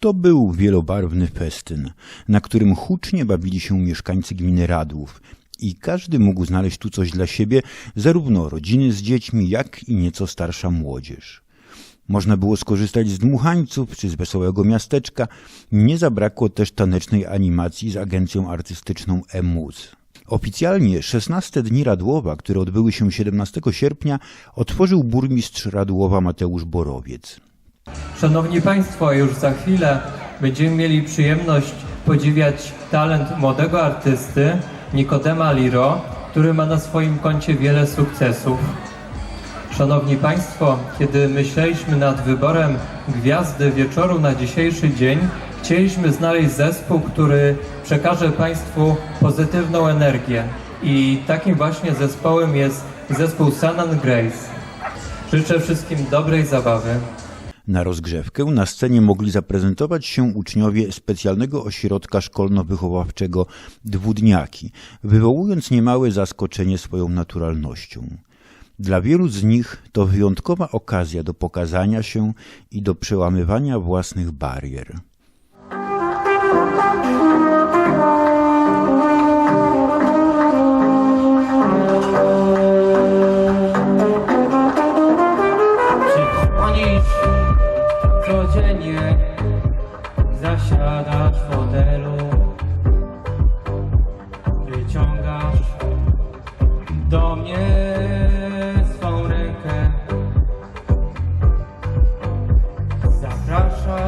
To był wielobarwny festyn, na którym hucznie bawili się mieszkańcy gminy Radłów i każdy mógł znaleźć tu coś dla siebie, zarówno rodziny z dziećmi, jak i nieco starsza młodzież. Można było skorzystać z dmuchańców czy z wesołego miasteczka. Nie zabrakło też tanecznej animacji z agencją artystyczną EMUZ. Oficjalnie 16 dni Radłowa, które odbyły się 17 sierpnia, otworzył burmistrz Radłowa Mateusz Borowiec. Szanowni Państwo, już za chwilę będziemy mieli przyjemność podziwiać talent młodego artysty Nikodema Liro, który ma na swoim koncie wiele sukcesów. Szanowni Państwo, kiedy myśleliśmy nad wyborem gwiazdy wieczoru na dzisiejszy dzień, chcieliśmy znaleźć zespół, który przekaże Państwu pozytywną energię. I takim właśnie zespołem jest zespół Sun and Grace. Życzę wszystkim dobrej zabawy. Na rozgrzewkę na scenie mogli zaprezentować się uczniowie specjalnego ośrodka szkolno-wychowawczego Dwudniaki, wywołując niemałe zaskoczenie swoją naturalnością. Dla wielu z nich to wyjątkowa okazja do pokazania się i do przełamywania własnych barier.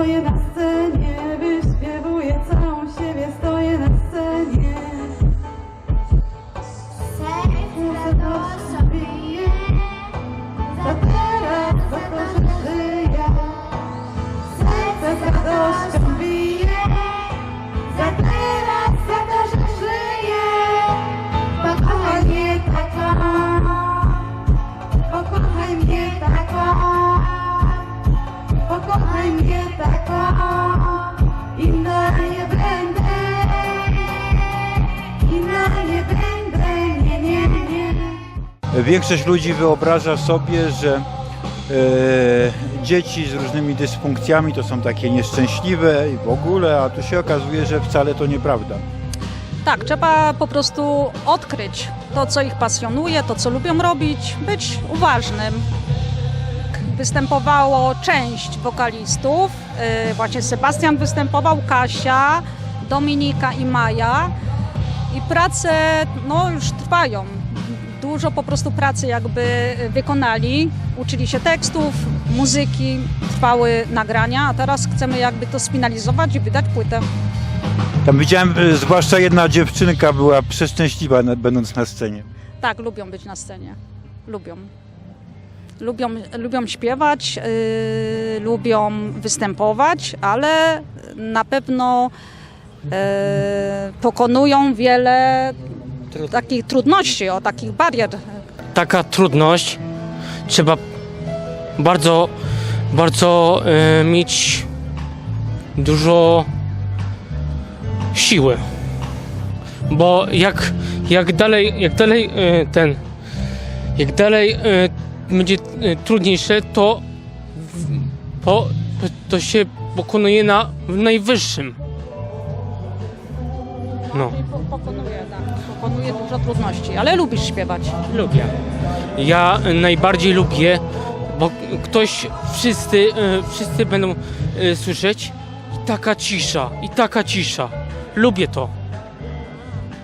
Stoję na Większość ludzi wyobraża sobie, że e, dzieci z różnymi dysfunkcjami to są takie nieszczęśliwe i w ogóle, a tu się okazuje, że wcale to nieprawda. Tak, trzeba po prostu odkryć to, co ich pasjonuje, to, co lubią robić, być uważnym. Występowało część wokalistów, yy, właśnie Sebastian występował, Kasia, Dominika i Maja. I prace no, już trwają. Dużo po prostu pracy jakby wykonali, uczyli się tekstów, muzyki, trwały nagrania, a teraz chcemy jakby to sfinalizować i wydać płytę. Tam widziałem, e, zwłaszcza jedna dziewczynka była przeszczęśliwa na- będąc na scenie. Tak, lubią być na scenie. Lubią. Lubią, lubią śpiewać, yy, lubią występować, ale na pewno yy, pokonują wiele takich trudności, o takich barier. taka trudność, trzeba bardzo, bardzo e, mieć dużo siły. Bo jak, jak dalej, jak dalej e, ten, jak dalej e, będzie e, trudniejsze, to, w- po, to się pokonuje na najwyższym. No. Pokonuje, tak, pokonuje dużo trudności, ale lubisz śpiewać. Lubię. Ja najbardziej lubię, bo ktoś, wszyscy, e, wszyscy będą e, słyszeć i taka cisza, i taka cisza. Lubię to.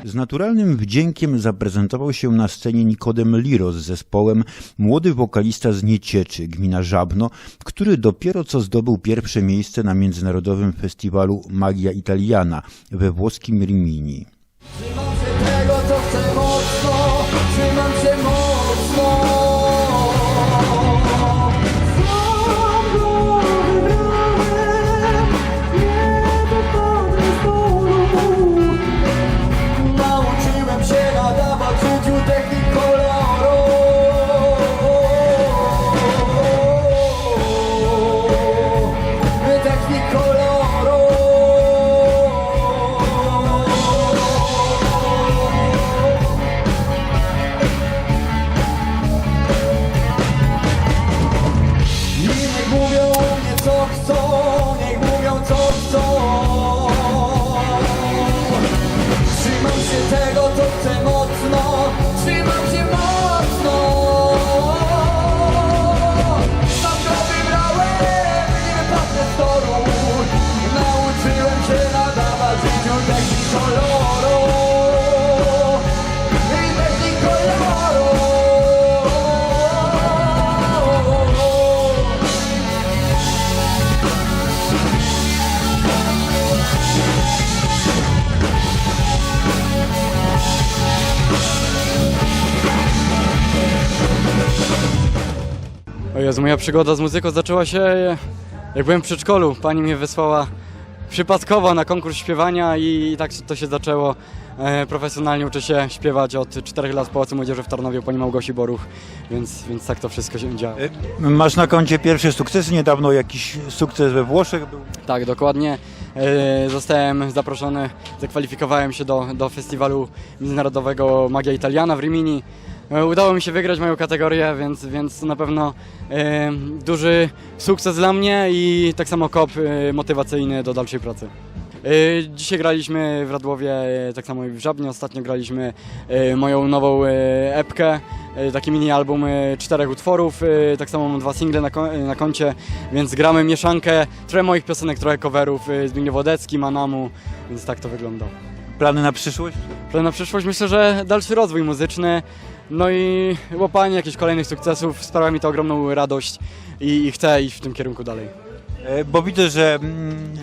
Z naturalnym wdziękiem zaprezentował się na scenie Nikodem Liro z zespołem młody wokalista z Niecieczy, gmina Żabno, który dopiero co zdobył pierwsze miejsce na międzynarodowym festiwalu Magia Italiana we włoskim Rimini. O Jezu, moja przygoda z muzyką zaczęła się jak byłem w przedszkolu. Pani mnie wysłała przypadkowo na konkurs śpiewania i tak to się zaczęło. E, profesjonalnie uczę się śpiewać od 4 lat w Pałacu Młodzieży w Tarnowie u pani Małgosi Boruch, więc, więc tak to wszystko się działo. Masz na koncie pierwsze sukcesy, niedawno jakiś sukces we Włoszech był. Tak, dokładnie. E, Zostałem zaproszony, zakwalifikowałem się do, do festiwalu międzynarodowego Magia Italiana w Rimini. E, Udało mi się wygrać moją kategorię, więc, więc na pewno e, duży sukces dla mnie i tak samo kop e, motywacyjny do dalszej pracy. E, Dzisiaj graliśmy w Radłowie, e, tak samo i w Żabnie. Ostatnio graliśmy e, moją nową e, epkę, e, taki mini album e, czterech utworów. e, Tak samo mam dwa single na, ko- na koncie, więc gramy mieszankę trochę moich piosenek, trochę coverów. e, Zbigniew Wodecki, Manamu, więc tak to wygląda. Plany na przyszłość? Plan na przyszłość myślę, że dalszy rozwój muzyczny, no i łapanie jakichś kolejnych sukcesów sprawia mi to ogromną radość i, i chcę iść w tym kierunku dalej. E, Bo widzę, że mm,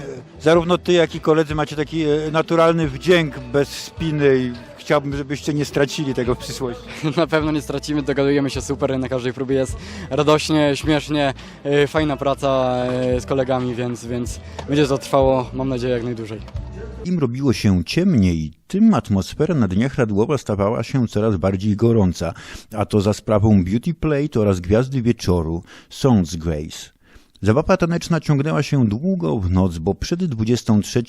zarówno ty, jak i koledzy macie taki e, naturalny wdzięk bez spiny i chciałbym, żebyście nie stracili tego w przyszłości. Na pewno nie stracimy, dogadujemy się super, na każdej próbie jest radośnie, śmiesznie, yy, fajna praca z kolegami, więc, więc będzie to trwało, mam nadzieję, jak najdłużej. Im robiło się ciemniej, tym atmosfera na dniach Radłowa stawała się coraz bardziej gorąca, a to za sprawą Beauty Plate oraz Gwiazdy Wieczoru, Songs Grace. Zabawa taneczna ciągnęła się długo w noc, bo przed 23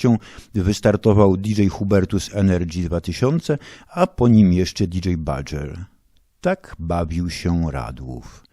wystartował DJ Hubertus Energy 2000, a po nim jeszcze DJ Badger. Tak bawił się Radłów.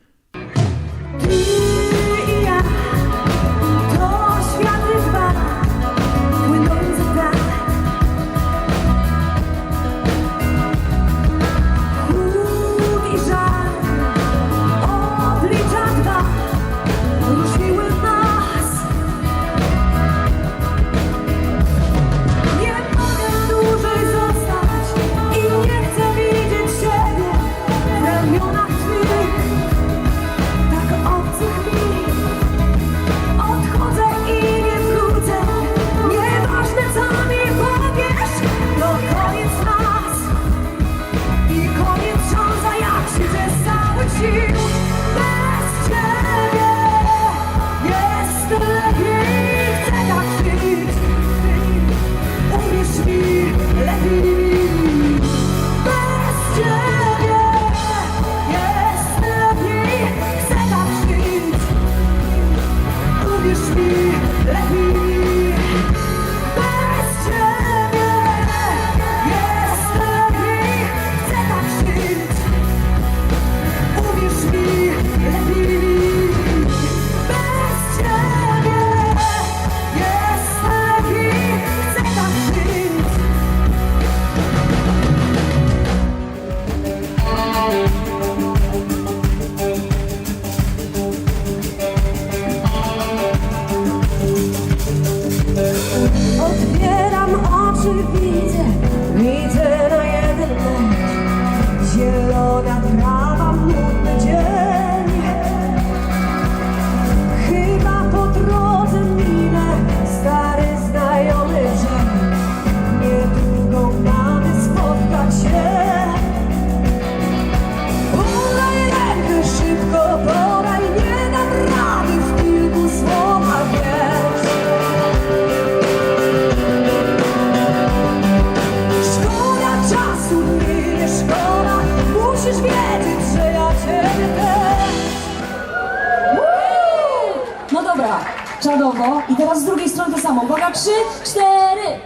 I teraz z drugiej strony to samo. Uwaga, trzy, cztery.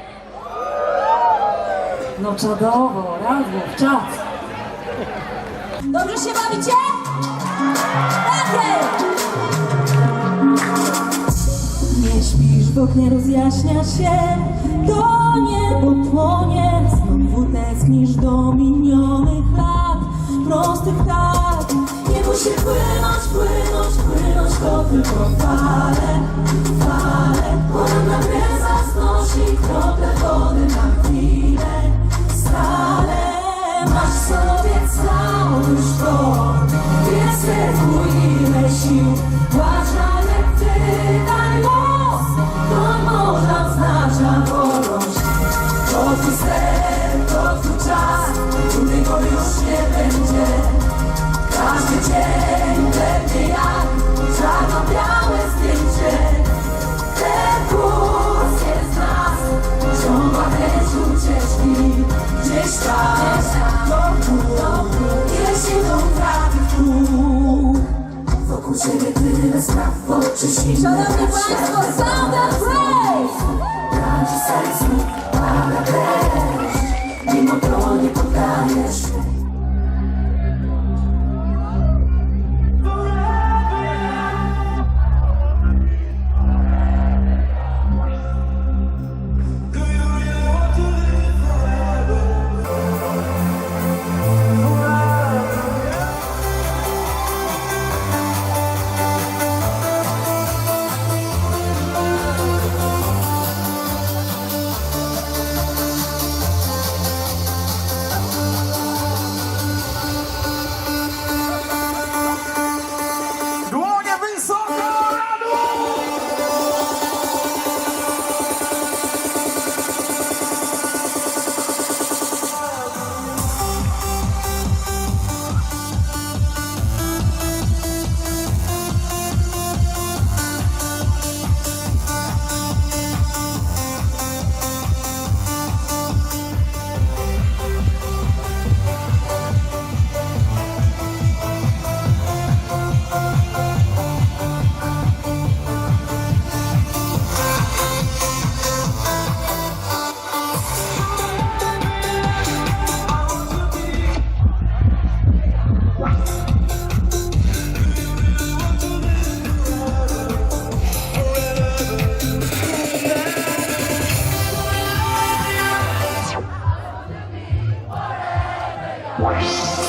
No czadowo, Radwów, czad. Dobrze się bawicie? Tak jest! Nie śpisz, w oknie rozjaśnia się, to niebo płonie. Znowu tęsknisz do minionych lat, prostych tak. Musi płynąć, płynąć, płynąć, to tylko fale, fale. Ona na breza znosi krople wody na chwilę, stale. Masz sobie całą już to, jest Wokół ciebie tyle spraw, oczyś Szanowni Państwo, Sound and Praise! Radzi sercu, pada deszcz, mimo to nie poddajesz Wow.